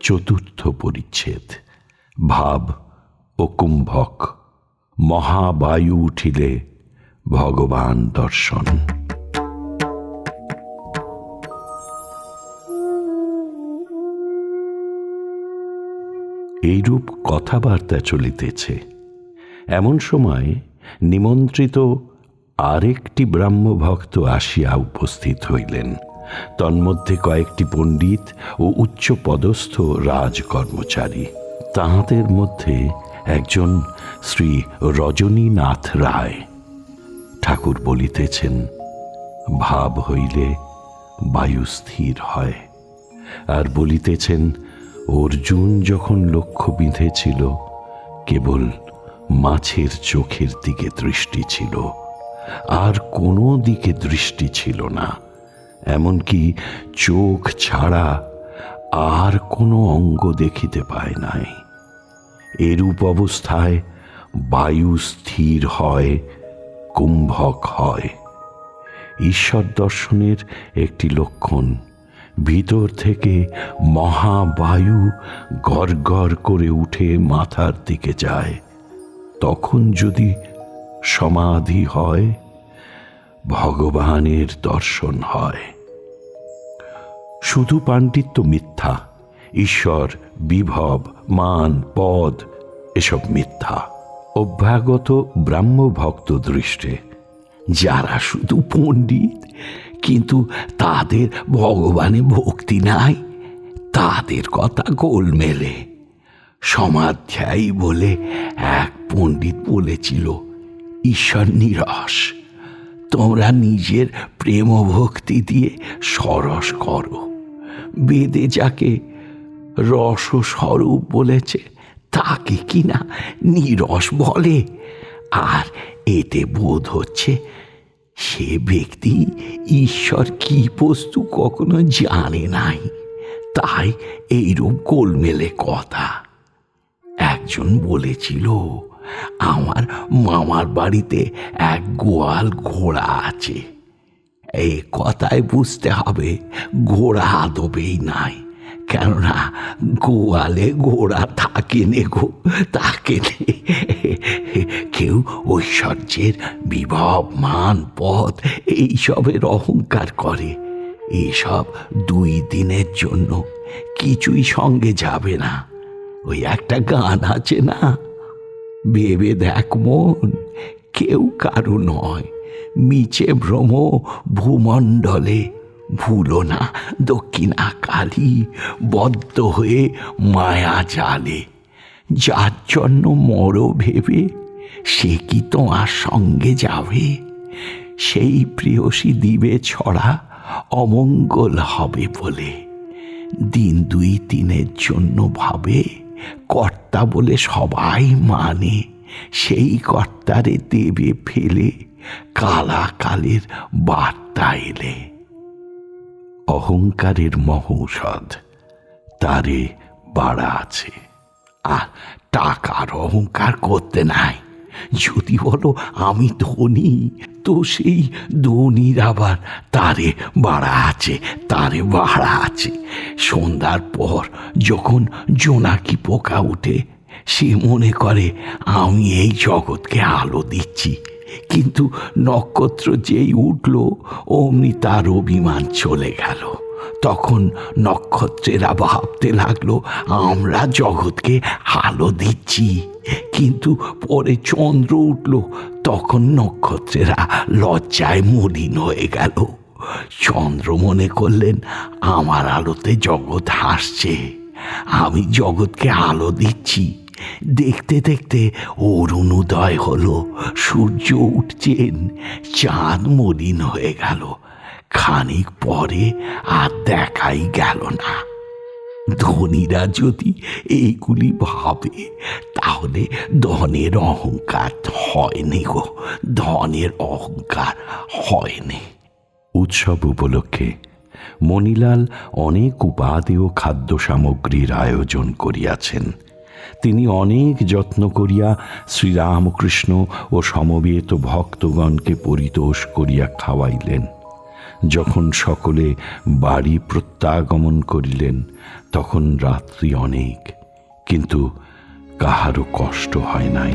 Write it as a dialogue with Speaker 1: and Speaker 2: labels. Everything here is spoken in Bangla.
Speaker 1: চতুর্থ পরিচ্ছেদ ভাব ও কুম্ভক মহাবায়ু উঠিলে ভগবান দর্শন। এইরূপ কথাবার্তা চলিতেছে। এমন সময় নিমন্ত্রিত আরেকটি ব্রাহ্মভক্ত আসিয়া উপস্থিত হইলেন। তন্মধ্যে কয়েকটি পণ্ডিত ও উচ্চ পদস্থ রাজকর্মচারী। তাহাদের মধ্যে একজন শ্রী রজনীনাথ রায়। ঠাকুর বলিতেছেন, ভাব হইলে বায়ু স্থির হয়। আর বলিতেছেন, অর্জুন যখন লক্ষ্য বিঁধেছিল, কেবল মাছের চোখের দিকে দৃষ্টি ছিল। আর কোনো দিকে দৃষ্টি ছিল না। এমনকি চোখ ছাড়া আর কোনো অঙ্গ দেখিতে পায় নাই। এরূপ অবস্থায় বায়ু স্থির হয়, কুম্ভক হয়। ঈশ্বর দর্শনের একটি লক্ষণ, ভিতর থেকে মহাবায়ু গড় করে উঠে মাথার দিকে যায়। তখন যদি সমাধি হয়, ভগবানের দর্শন হয়। শুধু পাণ্ডিত্য মিথ্যা, ঈশ্বর, বিভব, মান, পদ, এসব মিথ্যা। অভ্যাগত ব্রাহ্মভক্ত দৃষ্টে যারা শুধু পণ্ডিত, কিন্তু তাদের ভগবানে ভক্তি নাই, তাদের কথা গোলমেলে। সমাধ্যায়ী বলে এক পণ্ডিত বলেছিল, ঈশ্বর নিরস, তোমরা নিজের প্রেম ভক্তি দিয়ে সরস করো। বেদে যাকে রস স্বরূপ বলেছে, তাকে কিনা নিরস বলে? আর এতে বোধ হচ্ছে, সে ব্যক্তি ঈশ্বর কি বস্তু কখনো জানে নাই। তাই এইরূপ গোলমেলে কথা। একজন বলেছিল, আমার মামার বাড়িতে এক গোয়াল ঘোড়া আছে। এই কথায় বুঝতে হবে, ঘোড়া আদবেই নাই। কেননা গোয়ালে ঘোড়া থাকে নে গো তাকে কেউ ঐশ্বর্যের বিভব মান পথ এইসবের অহংকার করে। এসব দুই দিনের জন্য কিছুই সঙ্গে যাবে না। ওই একটা গান আছে না? ভেবে দেখ মন, কেউ কারও নয়। মিছে ভ্রম ভূমণ্ডলে, ভুলো না দক্ষিণা কালী বদ্ধ হয়ে মায়া জালে। যার জন্য মরো ভেবে, সে কি তোমার সঙ্গে যাবে? সেই প্রিয়সী দিবে ছড়া, অমঙ্গল হবে বলে। দিন দুই তিনের জন্য ভাবে কর্তা বলে সবাই মানে। সেই কর্তারে দেবে ফেলে, কালাকালের বার্তা এলে। অহংকারের মহৌষধ, তারে বাড়া আছে। আর টাকার অহংকার করতে নাই। যদি বলো, আমি ধনী তো সেই ধনির আবার তারে বাড়া আছে, তারে বাড়া আছে। সন্ধ্যার পর যখন জোনাকি পোকা উঠে, সে মনে করে, আমি এই জগৎকে আলো দিচ্ছি। কিন্তু নক্ষত্র যেই উঠল, অমনি তার অভিমান চলে গেল। তখন নক্ষত্রেরা ভাবতে লাগল, আমরা জগৎকে আলো দিচ্ছি। কিন্তু পরে চন্দ্র উঠল, তখন নক্ষত্রেরা লজ্জায় মলিন হয়ে গেল। চন্দ্র মনে করলেন, আমার আলোতে জগৎ হাসছে, আমি জগৎকে আলো দিচ্ছি। দেখতে দেখতে অরুণোদয় হলো, সূর্য উঠছেন, চাঁদ মলিন হয়ে গেল। খানিক পরে আর দেখাই গেল না। ধনীরা যদি এইগুলি ভাবে, তাহলে ধনের অহংকার হয়নি গো, ধনের অহংকার হয়নি উৎসব উপলক্ষে মণিলাল অনেক উপাদেয় খাদ্য সামগ্রীর আয়োজন করিয়াছেন। তিনি অনেক যত্ন করিয়া শ্রীরামকৃষ্ণ ও সমবেত ভক্তগণকে পরিতোষ করিয়া খাওয়াইলেন। যখন সকলে বাড়ি প্রত্যাগমন করিলেন তখন রাত্রি অনেক কিন্তু কাহারও কষ্ট হয় নাই।